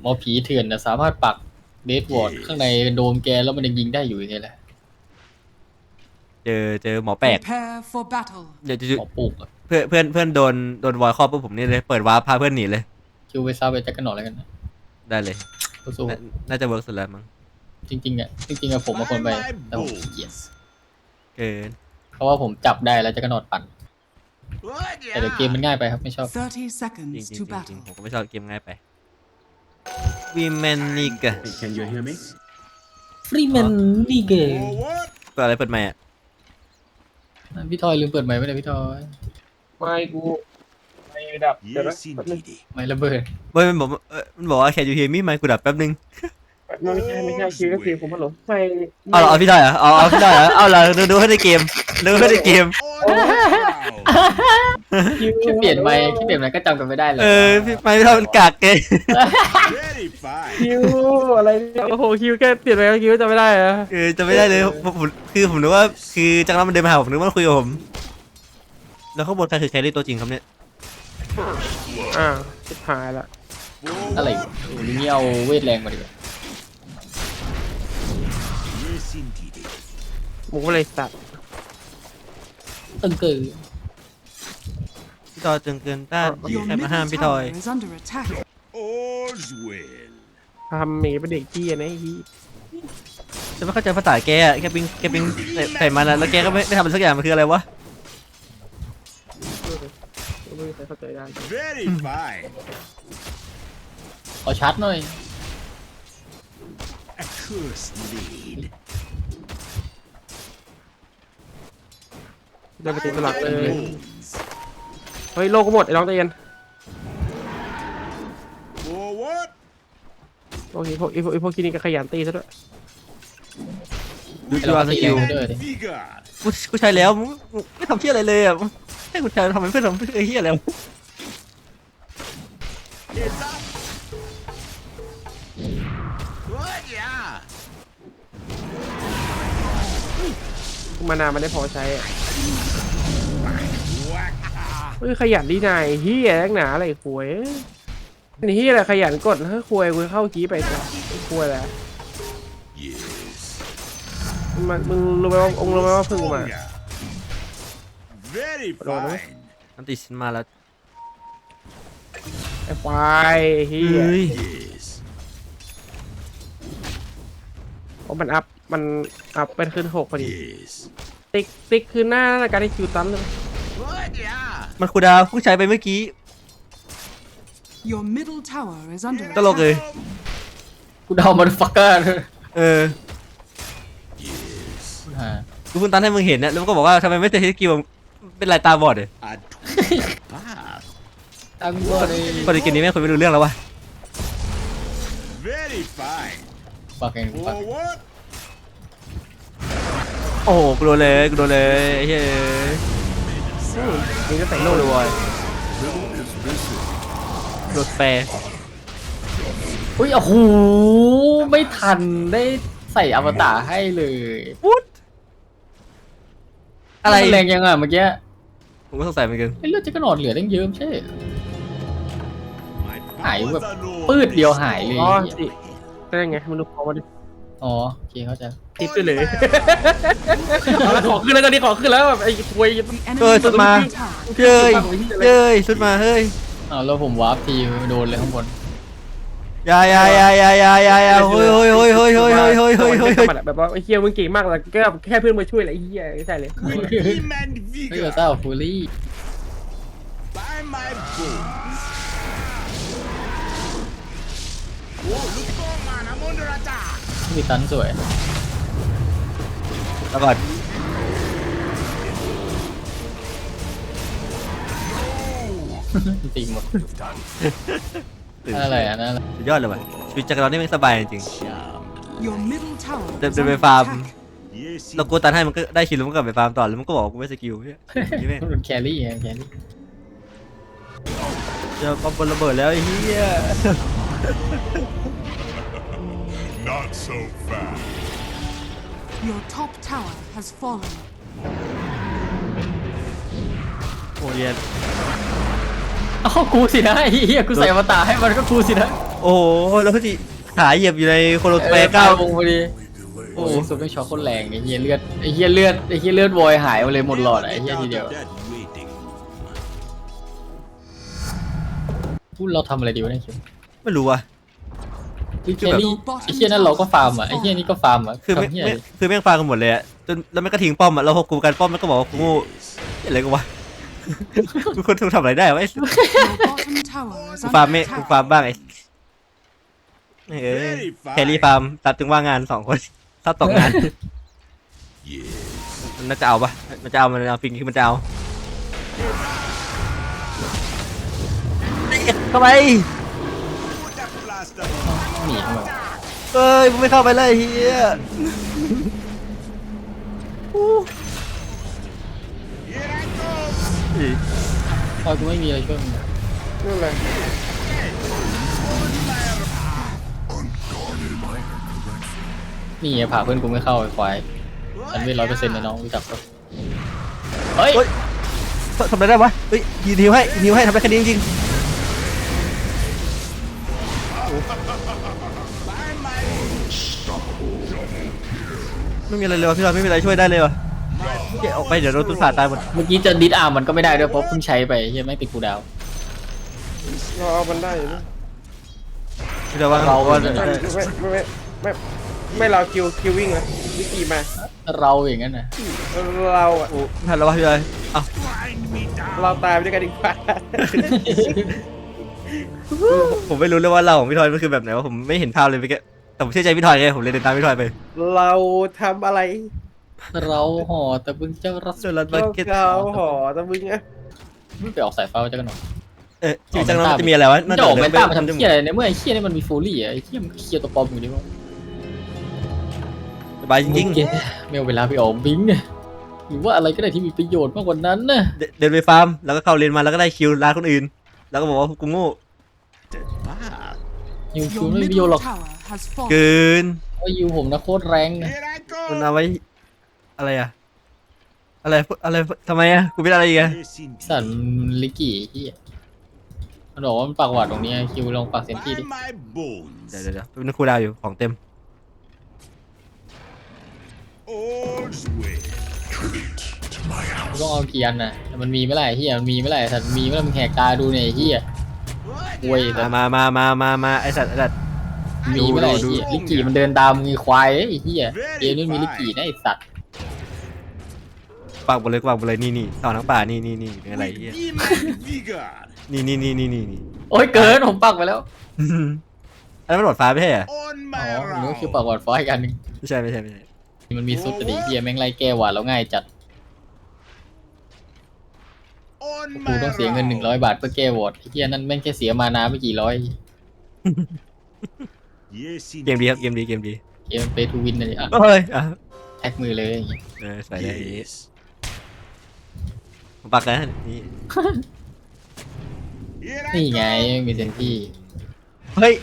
หมอผีเถื่อนนะสามารถปักเดดวอร์ดข้างในโดมแกแล้วมันยังยิงได้อยู่ยังไงล่ะเจอเจอหมอแปลก Prepare for battle. เดี๋ยวจะหมอปลูกอะเพื่อนเพื่อนเพื่อนโดนโดนวอยครอบปุ๊บผมนี่เลยเปิดวาร์ปพาเพื่อนหนีเลยคิวไปซาไปแจ็คกันหนอแล้วกันนะได้เลยสู้น่าน่าจะเวิร์กสุดแล้วมั้งๆจริงๆอะจริงๆอะผมมาคนไปแต่ผมขี้เกียจเกินเพราะว่าผมจับได้แล้วแจ็คกันหนอดปั่นแต่เดี๋ยวเกมมันง่ายไปครับไม่ชอบ 30 จริง seconds จริงจ to ริง battle. ผมก็ไม่ชอบเกมง่ายไป วีแมนลีกอะ Can you hear me? ฟรีแมนลีเกมเปิดอะไรเปิดใหม่อะพี่ทอยลืมเปิดไมค์ไม่ได้พี่ทอยไม่กูไม่ดับเดี๋ยวนะ Yes, แป๊บนึง indeed. ไม่ระเบิดเว้ยมันบอกเออมันบอกว่าแค่ยูเฮียมี่ไมค์กูดับแป๊บนึงไม่ใช่ไม่ใช่คิวก็คือผมฮัลโหลไม่เอาเหรอเอาพี่ได้เหรอเอาเอาพี่ได้เหรอเอาเหรอดูดูให้ในเกมดูให้ในเกมคิวแค่เปลี่ยนไมค์แค่เปลี่ยนไมค์ก็จำกันไม่ได้เลยเออพี่ไมค์พี่ทำมันกากเกย Very fine. คิวอะไรเนี่ยโอ้โหคิวแค่เปลี่ยนไปแล้วคิวจะไม่ได้เหรอะเออจะไม่ได้เลยผมผมคือผมนึกว่าคือจังแล้วมันเดินมาหาผมนึกว่ามันคุยกับผมแล้วข้างบนใครคือแครี่ตัวจริงครับเนี่ยอ่าสุดท้ายละอะไรโอ้โหนี่เอาเวทแรงมาดีกว่า Yes, indeed. หมูก็เลยสัตว์ ตึงเกิน พี่ทอยจึงเกินต้าน Your ใครมา middle ห้ามพี่ทอย tower is under attack. All's well. ทำหมีเป็นเด็กขี้อะนะไอ้ขี้จะไม่เข้าใจภาษาแกอะแกปิงแกปิงใส่ใส่มันอะแล้วแกก็ไม่ไม่ทำอะไรสักอย่างมันคืออะไรวะไม่มีใครเข้าใจได้ Very fine. ขอชาร์จหน่อย A cursed lead. เดินไปตีตลาดเลย Bones. เฮ้ยโลกก็หมดไอ้น้องใจเย็น For what? โอเคพวกไอ้พวกไอ้พวกขี้นี่ก็ขยันตีซะด้วยดูให้ดูเราอาสตีกิลแรงด้วยดิ Vigor. กูกูใช้แล้วมึงมึงไม่ทำเที่ยอะไรเลยอะให้กูใช้ทำไมเพื่อนทำเพื่อนเฮียอะไรวะ It's up. What, yeah. มานามันได้พอใช้อะ Whack. เฮ้ยขยันดีนายเฮียนักหนาอะไรควยนี่เฮียอะไรขยันกดเฮ้ยควยกูเข้ากี้ไปซะควยแหละ Yes. มันมึงรู้ไหมว่าองค์รู้ไหมว่าพึ่งมา Stronger. Very Rồi, đúng. fine. อันติฉันมาแล้วไอ้ควายเฮียเฮ้ย Yes. โอ้มันอัพมันอัพเป็นขึ้นหกพอดี Yes. ติ๊กติ๊กคือหน้าในการได้คิวตันเลย What, yeah. มันคูลดาวน์เพิ่งใช้ไปเมื่อกี้ Your middle tower is under ตลกเลย กูเดามันฟักเกอร์เออ Yes. ฮะกูเพิ่งตันให้มึงเห็นนะแล้วมันก็บอกว่าทำไมไม่ใช้สกิลเป็นลายตาบอดเลย A twisted path. ตั้งว่าเลยปกติเกมนี้แม่งคุยไม่รู้เรื่องแล้ววะ Very fine. ปักเองปัก For what? โอ้โหกูโดนเลยกูโดนเลยไอ้เฮ้ย นี่ก็ใส่โลโล่เลเลยยวอยโดนแปรอุ้ยโอ้โหไม่ทันได้ใส่อวตารให้เลยปุ๊ดอะไรมันแรงยังอะเมื่อกี้ผมก็สงสัยเหมือนกันไอ้เลือดแจ็คกันหนอดเหลือตั้งเยอะไม่ใช่เหรอ My หาย powers แบบ alone ปืดเดียวหายเลยอ๋อสิได้ไงมันดูของมาดิ อ๋อโอเคเข้าใจติดไปเลยเอาละของขึ้นแล้วตอนนี้ของขึ้นแล้วแบบไอ้ควย The enemy เฮ้ยสุดมา middle tower. เฮ้ยเฮ้ยสุดมาเฮ้ยอ้าวแล้วผมวาร์ปทีโดนเลยข้างบนอยาอยาอยาอยาอยาอยาอยาเฮ้ยเฮ้ยเฮ้ยเฮ้ยเฮ้ยเฮ้ยเฮ้ยเฮ้ยเฮ้ยเฮ้ยแบบว่าไอ้เฮียมึงเก่งมากเลยแค่แค่เพื่อนมาช่วยแหละไอ้เฮียไม่ใช่เลย Vim and เฮ้ย vigor เต้าฟูลี่ by my bones. Oh, look on, man! I'm under attack. มีตันสวยแล้วก่อนตีหมดอะไรอะนั่นอะไรสุดยอดเลยว่ะชีวิตจักรเรานี่แม่งสบายจริง Your middle tower Đừng- is đừng under về farm. attack. Yes, ๆเรากูตันให้มันก็ได้คิวแล้วมันก็กลับไปฟาร์มต่อแล้วมันก็บอกว่ากูไม่สกิลเนี่ยนี่แม่งมันแครี่ไงแครี่เจอปอมบนระเบิดแล้วไอ้เหี้ย Not so fast. Your top tower has fallen. โอ้เรียนเอ้ากูสินะไอ้เหี้ยกูใส่อวตารให้มันก็กูสินะโอ้โหแล้วพี่ขาเหยียบอยู่ในโคโลสเปเออเก้าตายวงพอดีโอ้โหสุดไม่ช็อกโคตรแรงไอ้เหี้ยเลือดไอ้เหี้ยเลือดไอ้เหี้ยเลือดวอยหายไปเลยหมดหลอดอะไอ้เหี้ยทีเดียว Dead waiting. พูดเราทำอะไรดีวะเนี่ยคิวไม่รู้ว่ะ คือแค่นี้ไอ้เหี้ยนั่นเราก็ฟาร์มอะไอ้เหี้ยนี่ก็ฟาร์มอะคือไม่ทำเหี้ยไม่คือแม่งฟากันหมดเลยอะจนแล้วแม่งก็ทิ้งป้อมอะแล้วพอกูการป้อมมันก็บอกว่ากูโง่อะไรกันวะ กูคนทำอะไรได้วะไอ้ Your bottom tower is กูฟาร์ม under ไม่กู attack. ฟาร์มบ้างไอ้เอ้ยแครี่ฟาร์มตัดถึงว่างงานสองคนถ้าตกงาน Yeah. มันน่าจะเอาปะมันจะเอา มันเอาปิงคือมันจะเอาเข้าไป นีเข้ามาเอ้ยมึงไม่เข้าไปเลยเฮีย Here I go. พอยกูไม่มีอะไรช่วยมึงนั่นแหละนี่ไงผ่าเพื่อนกูไม่เข้าไอ้ควายฉันไม่ร้อยเปอร์เซ็นต์นะน้องรู้จักปะเฮ้ยเฮ้ยทำอะไรได้วะเฮ้ยยินนิ้วให้ยินนิ้วให้ทำได้แค่นี้จริง By my ๆ ไม่มีอะไรเลยวะพี่รอยไม่มีอะไรช่วยได้เลยวะเดี๋ยวออกไปเดี๋ยวโดนตุสาตายหมดเมื่อกี้จะดิสอาร์มมันก็ไม่ได้ด้วยเพราะเพิ่งใช้ไปเฮียไม่งติดกูดาว เราเอามันได้อยู่นะพี่รอยว่าเราว่าไม่ไม่ไม่ไม่ไม่ไม่เราคิวคิววิ่งนะวิกีมาเราอย่างนั้นนะเราอะโอ้ทันแล้ววะพี่รอยเอ้า grind me down. เราตายไปด้วยกันดีกว่า ผมไม่รู้เลยว่าเราของพี่ทอยมันคือแบบไหนว่าผมไม่เห็นภาพเลยเมื่อกี้แต่ผมเชื่อใจพี่ทอยไงผมเลยเดินตามพี่ทอยไปเราทำอะไรเราห่อแต่มึงจะรัสเดินลัดมาเราเก็ตเขาหอตะมึงอะไม่ไปออกสายฟ้าจะกันหรอเออจริงจังแล้วมันจะมีอะไรวะมันจะออกแมนต้ามาทำเฮียอะไรในเมื่อไอ้เฮียนี่มันมีฟูลี่อะไอ้เฮียมันเคลียร์ตัวปลอมอยู่ดีวะสบายจริงไม่เอาเวลาไปออกบิงเนี่ยหรือว่าอะไรก็ได้ที่มีประโยชน์มากกว่านั้นนะๆเดินเดินไปฟาร์มแล้วก็เข้าเลนมาแล้วก็ได้คิวร้านคนอื่น แล้วก็บอกว่ากูโง่ Path. ยูคิว Your ไม่มีประโยชน์หร middle อก tower has fallen. เกินว่ายูผมนะโคตรแรงนะ Here I มัน go. เอาไว้ อะไรอะอะไรอะไรทำไมอะกูเป็นอะไรอีกอะ Yes, indeed. สันลิกกี้เฮียมันบอกว่ามันปากหวาดตรงนี้คิวลองปากเซนที่ By ดิ my bones. เดี๋ยวเดี๋ยวเดี๋ยวเป็นครูดาวอยู่ของเต็ม All's well. ต้องเอาเกียร์น่ะแต่มันมีไม่ไรเฮียมันมีไม่ไรสัตว์มีไม่ไรมึงแหกตาดูเนี่ยไอ้เฮีย What? เว้ยมามามามามามาไอสัตว์ไอสัตว์มีไม่ไรดูเฮียลิกกี้มันเดินตามมึงไอ้ควายไอ้เฮียเกมนี้มีลิกกี้นะไอ้สัตว์ปากบนเลยปากบนเลยนี่นี่ต่อทั้งป่านี่นี่นี่เป็นอะไรเหี้ย Redeem my vigor. นี่นี่นี่นี่นี่นี่โอ้ยเกินผมปักไปแล้วอันนั้นมันหลอดฟ้าไม่ใช่เหรอ On อ๋อ my ผมนึกว่าคิว round. ปากหวาดฟ้าอีกอันหนึงไม่ใช่ไม่ใช่ไม่ใช่มันมีสุดแต่ดิเฮียแม่งไล่แก้หวาดแล้วง่ายจัด On กู my ต้องเสียเงินหนึ่งร้อย round. บาทเพื่อแก้วอร์ดไอ้เฮียนั่นแม่งแค่เสียมานาไม่กี่ร้อย Yes, เกมดีครับ indeed. เกมดีเกมดีเกมเปทูวินเลยอะเฮ้ยอะแท็กมือเลยอย่างงี้เออใส่ได้อย่างงี้ Yes. ผมปักนะนี่ Here นี่ I ไง go. มีเซนที่เฮ้ย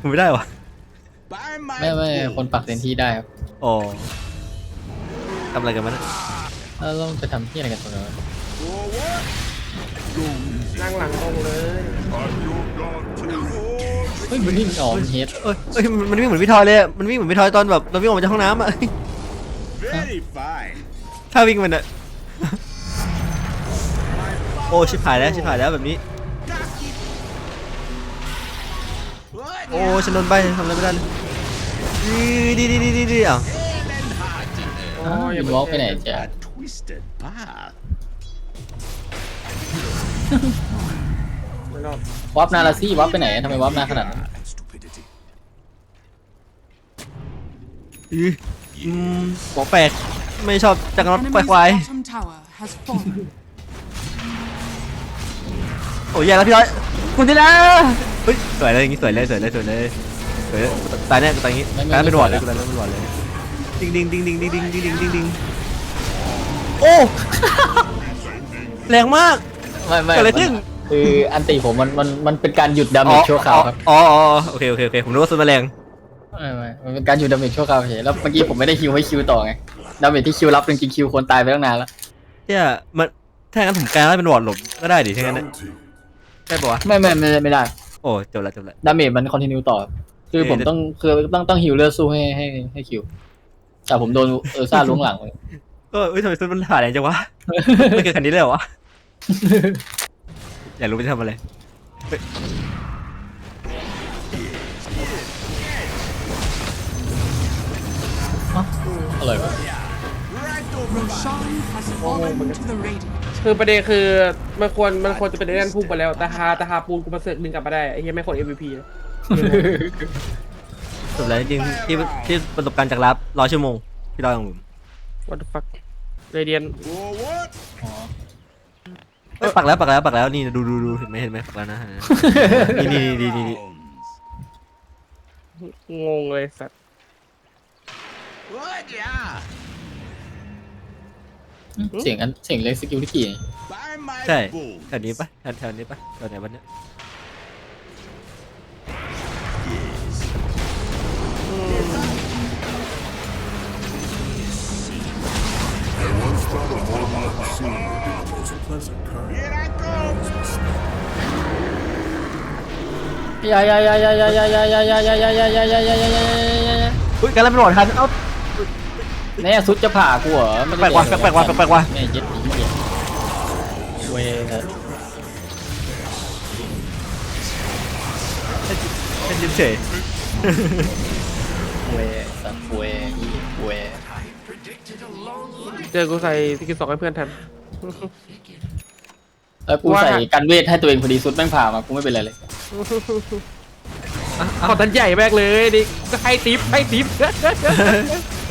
ผมไม่ได้วะ By my ไม่ไม่คน bones. ปักเซนที่ได้ครับอ๋อทำอะไรกันมันยแล้วเราจะทำที่อะไรกันตรงนั้น Forward. นั่งหลังตรงเลยเฮ้ยมันนี่มันออกมันเฮดเอ้ยเอ้ยมันมันวิ่งเหมือนพี่ทอยเลยอะมันวิ่งเหมือนพี่ทอยตอนแบบเราวิ่งออกมาจากห้องน้ำอะ Very fine. ถ้าวิ่งมันอะโอ้ชิบหายแล้วชิบหายแล้วแบบนี้ What? โอ้ฉันโดนใบทำอะไรไม่ได้เลยดีดีดีดีดีอ้าวอ้าวยินวอล์กไปไหนจ๊ะ A twisted path. ไม่รอดวับนาลาซี่วับไปไหนทำไมวับนาขนาดนั้น And stupidity. อืออืมบอกแปลกไม่ชอบจักรรถ Enemy's ควายควาย bottom tower has fallen. โอ้ยแย่แล้วพี่ร้อยคุณที่นะเฮ้ยสวยเลยอย่างงี้สวยเลยสวยเลยสวยเลยสวยเลยตายแน่ตายอย่างงี้ไม่ไม่ตายเป็นหวอดเลยไม่กูสวยตายเป็นหวอดเลยดิงดิงดิงดิงดิงดิงดิงดิงดิงดิงโอ้แรงมาก ไม่ไม่เกิดอะไรขึ้น คืออันติผมมันมันมันเป็นการหยุดดาเมจชั่วคราวครับอ๋ออ๋ออ๋อโอเคโอเคโอเคผมนึกว่าสุดแรงไม่ไม่มันเป็นการหยุดดาเมจชั่วคราวเฉยแล้วเมื่อกี้ผมไม่ได้คิวให้คิวต่อไงดาเมจที่คิวรับจริงๆคิวควรตายไปตั้งนานแล้วเนี่ยมันถ้างั้นผมกลายร่างเป็นหวอดหลบก็ได้ดิถ้างั้นนะได้ปะวะไม่ไม่ไม่ไม่ได้โอ้จบละจบละ ดาเมจมันคอนติเนียต่อ คือผมเอ๊ะต้องคือต้องต้องฮิวเลือดสู้ให้ให้ให้คิว แต่ผมโดนเออซ่าล้วงหลังเลยก็เอ้ยทำไมซุดมันผ่านแรงจังวะไม่เกินคันนี้เลยเหรอวะ อยากรู้ไปทำอะไรอร่อยวะ Right over by. Roshan has fallen to the radiant. คือประเด็นคือมันควรมันควรจะเป็นไอ้นั่นพุ่งไปแล้วแต่ฮาแต่ฮาปูนกูมาเสือกดึงกลับมาได้ไอ้เหี้ยไม่คน MVP เลยจบแล้วจริงๆที่ที่ประสบการณ์จากรับร้อยชั่วโมงที่เราของผม what the fuck เรเดียน Whoa, what? อ๋อ เอ้ย ปักแล้วปักแล้วปักแล้วนี่ดูดูดูเห็นไหมเห็นไหมปักแล้วนะนี่นี่นี่นี่นี่ Bones. งงเลยสัตว์ What, yeah? เสียงอันเสียงเล็กสกิลที่กี่ By my ใช่ bones. แถวนี้ปะแถวแถวนี้ปะแถวไหนวันเนี้ย Here I go. ยายายายายายายายายายายายายายายายาอุ้ยการเล่นเป็นหลอดทันเอ้าแน่ซุดจะผ่ากูเหรอไม่แปลกว่ะแปลกว่ะแปลกว่ะแม่เย็ดอีเหี้ยเว้ยเป็นยิ้มเฉยเว้ยสัตว์เว้ยเว้ยเจอกูใส่สกิลสองให้เพื่อนทัน แล้วกูใส่กันเวทให้ตัวเองพอดีซุดแม่งผ่ามากูไม่เป็นไรเลยขอทันใหญ่แมากเลยดิก็ให้ทิปให้ทิป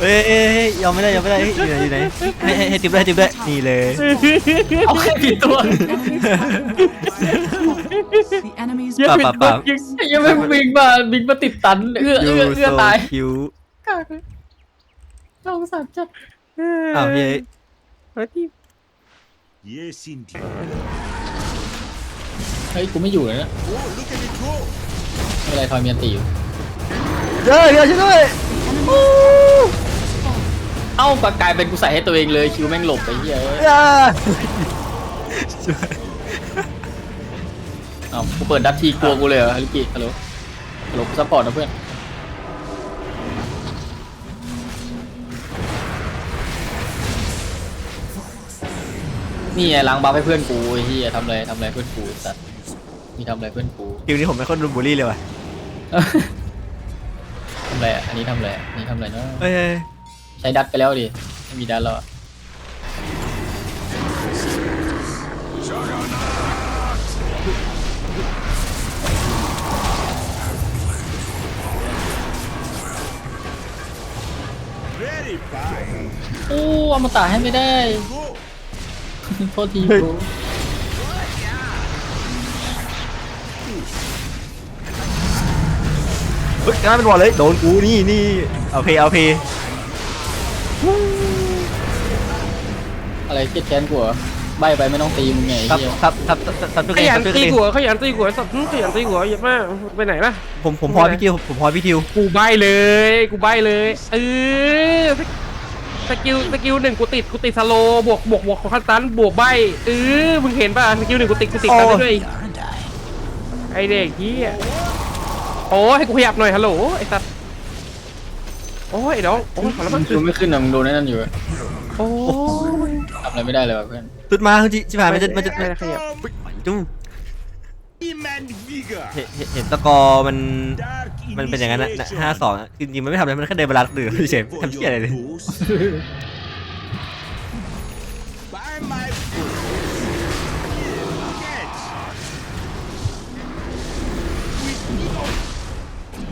เอ้ยเอ้ยเอ้ยยอมไม่ได้ยอมไม่ได้เฮ้ยอยู่ไหนอยู่ไหนให้ให้ให้ติ๊บด้วยให้ติ๊บด้วยนี่เลย เอาแค่ผิดตัว The enemy's ยังปะเป็นปะคนปะยิงไอ้ยังไม่บิงมาบิงมาติดตันเอื้อเอื้อเอื้อตายคิวกากเลยสงสารจัดอ้าวเฮ้ย เฮ้ยทิป Yes, indeed. เฮ้ยกูไม่อยู่เลยนะ Oh, look at it go. ไม่เป็นไรทอยเมียนตีอยู่เฮ้ยเดี๋ยวช่วยด้วยเอ้ากลายเป็นกูใส่ให้ตัวเองเลยคิวแม่งหลบไปเหี้ยเอ้ยอย่าเอ้ากูเปิดดัตทีกลัวกูเลยเหรอฮาริกิฮัลโหลฮัลโหลกูซัพพอร์ตนะเพื่อน นี่ไงล้างบัฟให้เพื่อนกูไอ้เหี้ยทำอะไรทำอะไรเพื่อนกูสัตว์มีทำอะไรเพื่อนกู คิวนี้ผมไม่ค่อยโดนบูลลี่เลยว่ะทำอะไรอะอันนี้ทำอะไรอะอันนี้ทำอะไรเนาะเฮ้ยเฮ้ยใช้ดัตไปแล้วดิไม่มีดัตแล้วอะ Very fine. โอ้อมตะให้ไม่ได้ Go. โทษทีกูเฮ้ยกล้าเป็นบอลเลย โดนกูนี่นี่เอาเพเอาเพอะไรเครียดแค้นกูเหรอใบไปไม่ต้องตีมึงไงไอ้ทับเหี้ยทับทับทับทับตัวขเองยันทับตัวตีเองหัวขยันตีหัวสัตว์ขยันตีหัวเยอะมากไปไหนล่ะ ผมผมพอพี่คิวผมพอพี่ทิวกูใบเลย กูใบเลยเออ สกิลสกิลหนึ่งกูติดกูติดสโลว์บวกบวกบวกของคันตันบวกใบเออมึงเห็นป่ะสกิลหนึ่งกูติดกูติดตันได้ด้วยไอเด็กเฮียโอ้ให้กูขยับหน่อยฮัลโหลไอสัตว์โอ้ยไอ้น้องโอ้ยขอแล้วมั้งดูไม่ขึ้นอะมึงโดนไอ้นั่นอยู่อะโอ้ยทำอะไรไม่ได้เลยว่ะเพื่อนตุดมาจิชิบหายมันจะมันจะไม่ได้ขยับจู้ Him and vigor. เห็นเห็นเห็นสกอร์มัน Dark มันเป็นอย่างนั้นนะ initiation. ห้าสองจริงๆมันไม่ทำอะไรมันแค่เดินเวลาหรือเฉย For ทำเชี่ยอะไรเลย your dose. By my bones. Catch.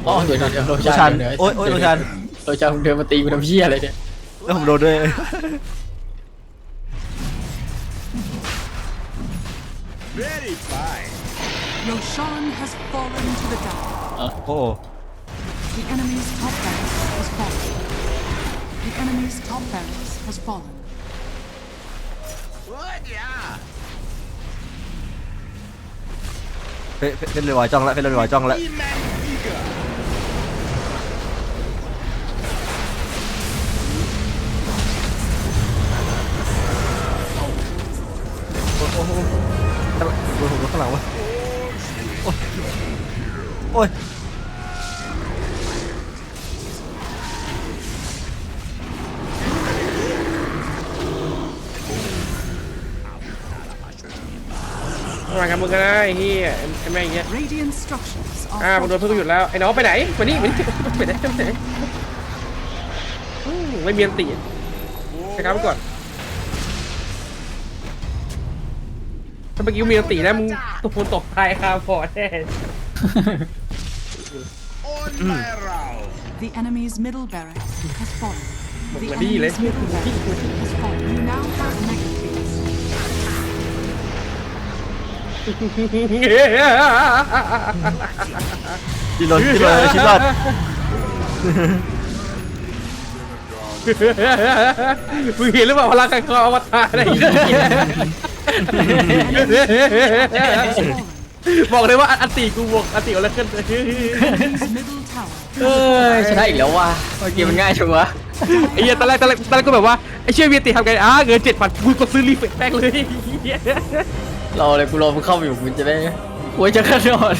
อ๋อเดี๋ยวเดี๋ยวเดี๋ยวโรโรชาชันนเดี๋ยวโอ้ยโอ้ยโรชันโรชานมึงเดินมาตีกูทำเหี้ยอะไรเนี่ยแล้วผมโดนด้วย Very fine. Roshan has fallen to the dark. Uh, oh. The enemy's top barracks has fallen. The enemy's top barracks has fallen. Phê, phê, lên ngoài trong lại, phê lên ngoài trong lại. Ô, Oh. Oh. Oh. Oh. Oh. Oh. có khả năng quá. โอ้ยมารับมึงก็ได้เฮียไอ้แม่งเงี้ยอ่ามึงโดนเพื่อนหยุดแล้ว ไอ้น้องไปไหนมานี่มานี่ไปไหนไปไหนอืมไม่เมียนตีไปครับก่อนถ้าเมื่อกี้เมียนตีแล้วมึงตกตกตายคาพอแน่ The enemy's middle barracks has fallen. The Mà đi lấy. enemy's middle barracks has fallen. You now have mega kills. ชิลอนชิลอนชิลอนมึงเห็นหรือเปล่าพลังการคออวตารอะไรอย่างเงี้ย Has fallen. บอกเลยว่าอันติกูบวกอันติอะไรขึ้น Enemy's middle tower เอ้ยชนะอีกแล้วว่ะเมื่อกี้มันง่ายชัวร์ไอ้เหี้ยตอนแรกตอนแรกตอนแรกก็แบบว่าไอ้เชี่ยเวียนติทำไงอะเงินเจ็ดพันกูกดซื้อรีเฟกแป้งเลยรอเลยกูรอมึงเข้าอยู่มึงจะได้โอ้ยจะกระโดด